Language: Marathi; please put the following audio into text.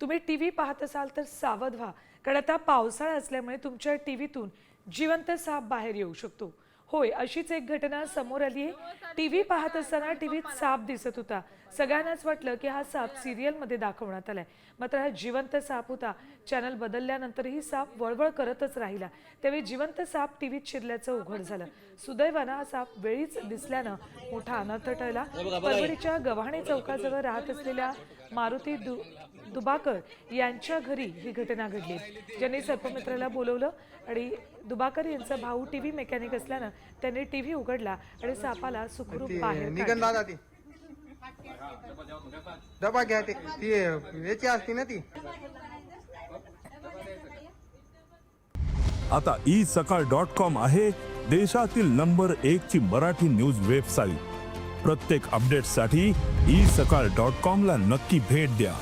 तुम्ही टी व्ही पाहत असाल तर सावध व्हा. कारण आता पावसाळा असल्यामुळे तुमच्या टी व्हीतून जिवंत साप बाहेर येऊ शकतो. होय अशीच एक घटना समोर आली आहे टी व्ही पाहत असताना टीव्हीत साप दिसत होता. सगळ्यांनाच वाटलं की हा साप सिरियलमध्ये दाखवण्यात आलाय. मात्र हा जिवंत साप होता. चॅनल बदलल्यानंतरही साप वळवळ करतच राहिला. त्यावेळी जिवंत साप टीव्हीत शिरल्याचं उघड झालं. सुदैवानं हा साप वेळीच दिसल्यानं मोठा अनर्थ टळला. परभणीच्या गव्हाणे चौकाजवळ राहत असलेल्या मारुती दु दुबाकर यांच्या घरी ही घटना घडली. ज्यांनी सर्पमित्राला बोलवलं आणि दुबाकर यांचा भाऊ टीव्ही मेकॅनिक असल्यानं त्यांनी टीव्ही उघडला आणि सापाला सुखरूप बाहेर निघन काढलं. दादा ती. डबा घ्या ते. ती याची असते ना ती. आता ई सकाळ डॉट कॉम आहे देशातील नंबर एक ची मराठी न्यूज वेबसाईट. प्रत्येक अपडेटसाठी ई सकाळ डॉट कॉम ला नक्की भेट द्या.